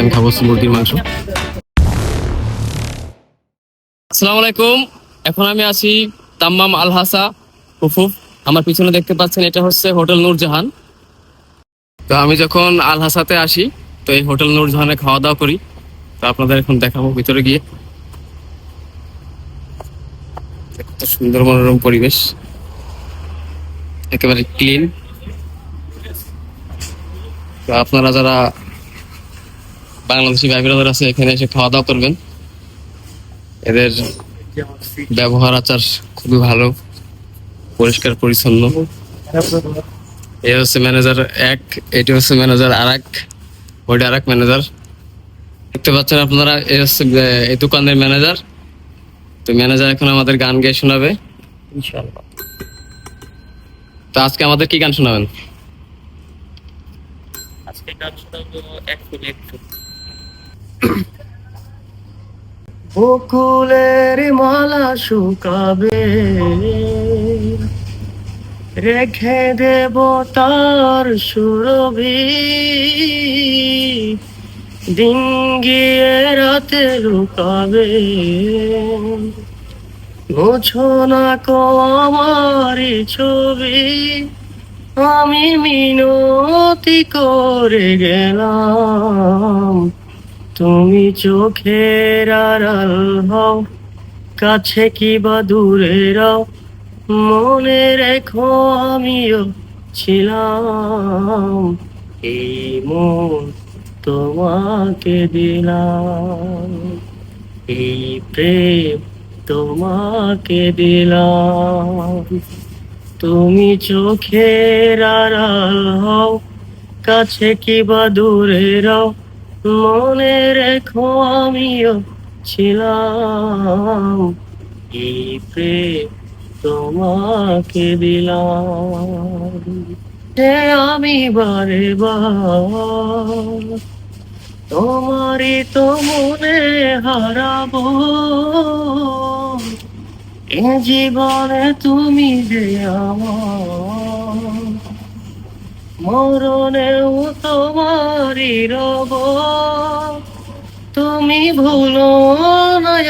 আমি খাব মুরগির মাংস। আসসালামু আলাইকুম। এখন আমি আছি তাম্মাম আল হাসা হুফুফ আমার পিছনে দেখতে পাচ্ছেন এটা হচ্ছে হোটেল নূরজাহান। তো আমি যখন আল হাসাতে আসি তো এই হোটেল নূরজাহানে খাওয়া দাওয়া করি। তো আপনাদের এখন দেখাবো ভিতরে গিয়ে। কত সুন্দর মনোরম পরিবেশ। একেবারে ক্লিন তো আপনারা যারা বাংলাদেশি ভাই ব্রাদার আছে, এখানে এসে খাওয়া দাওয়া করবেন। এদের ব্যবহার, আচার খুবই ভালো, পরিষ্কার, পরিচ্ছন্ন। এ হচ্ছে ম্যানেজার এক, এটি হচ্ছে ম্যানেজার আর এক ওইটা আর এক ম্যানেজার। দেখতে পাচ্ছেন আপনারা, এ হচ্ছে এই দোকানের ম্যানেজার। তো ম্যানেজার এখন আমাদের গান গেয়ে শোনাবে। তো আজকে আমাদের কি গান শোনাবেন? ফুল বকুলের মালা শুকাবে। রেখে দেব তার সুরভি। দিন গিয়ে রাতে লুকাবে। মুছো না কো আমারই ছবি। আমি মিনতি করে গেলাম। তুমি চোখের আড়াল হও, কাছে কি বা দূরে রাও। মনে রেখো আমিও ছিলাম। এই মন তোমাকে দিলাম। এই প্রেম তোমাকে দিলাম। তুমি চোখের আড়াল হও, কাছে কি বা দূরে রাও। মনে রেখো আমিও ছিলাম, এই তোমাকে দিলাম। যে আমি বারে বার, তোমারই তো মনে হারাবো। জীবনে তুমি যে মরণেও তোমারই রব। তুমি ভুলো না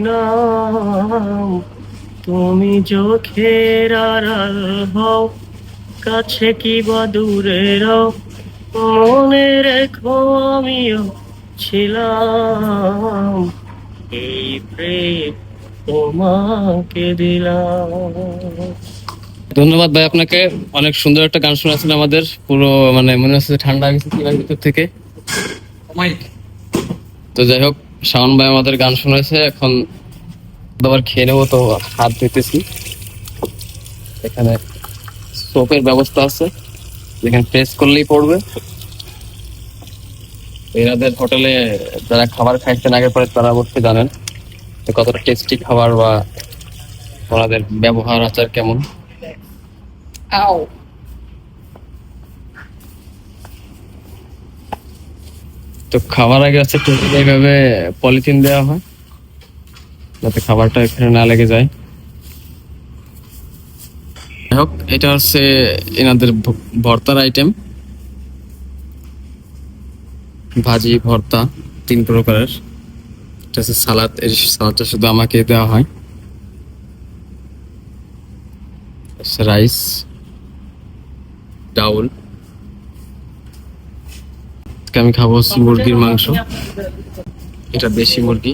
নাম। তুমি চোখের হও, কাছে কি বা দূরে রও। মনে রেখো আমিও ছিলাম। এই প্রেম তোমাকে দিলাম। ধন্যবাদ ভাই আপনাকে। অনেক সুন্দর একটা গান শোনাচ্ছেন আমাদের। পুরো মানে মনে হচ্ছে ঠান্ডা গেছে কি ভিতর থেকে। তো যাই হোক শাওন ভাই আমাদের গান শোনাচ্ছে এখন আবার খেয়ে নেব তো হাত দিতেছি এখানে সোপের ব্যবস্থা আছে। যেখানে প্রেস করলেই পড়বে। এনাদের হোটেলে যারা খাবার খাইছেন আগে পরে তারা অবশ্যই জানেন। কতটা টেস্টি খাবার বা ওনাদের ব্যবহার আচার কেমন? আও তো খাবার আগে হচ্ছে টেবিলে এইভাবে পলিথিন দেওয়া হয় যাতে খাবারটা এখানে না লেগে যায়। যাই হোক এটা হচ্ছে এনাদের ভর্তার আইটেম ভাজি ভর্তা তিন প্রকারের। হচ্ছে সালাদ এই সালাদটা শুধু আমাকে দেওয়া হয়। রাইস, ডাউল। আমি খাব মুরগির মাংস। এটা বেশি মুরগি।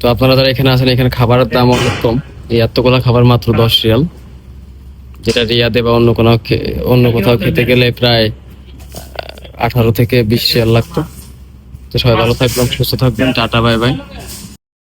তো আপনারা যারা এখানে আছেন, এখানে খাবারের দাম অনেক কম। এই এতগুলা খাবার মাত্র দশ রিয়াল। যেটা রিয়াদে বা অন্য কোনো অন্য কোথাও খেতে গেলে প্রায় আঠারো থেকে বিশ শেয়ার লাগতো। তো সবাই ভালো থাকবেন সুস্থ থাকবেন টাটা বাই বাই।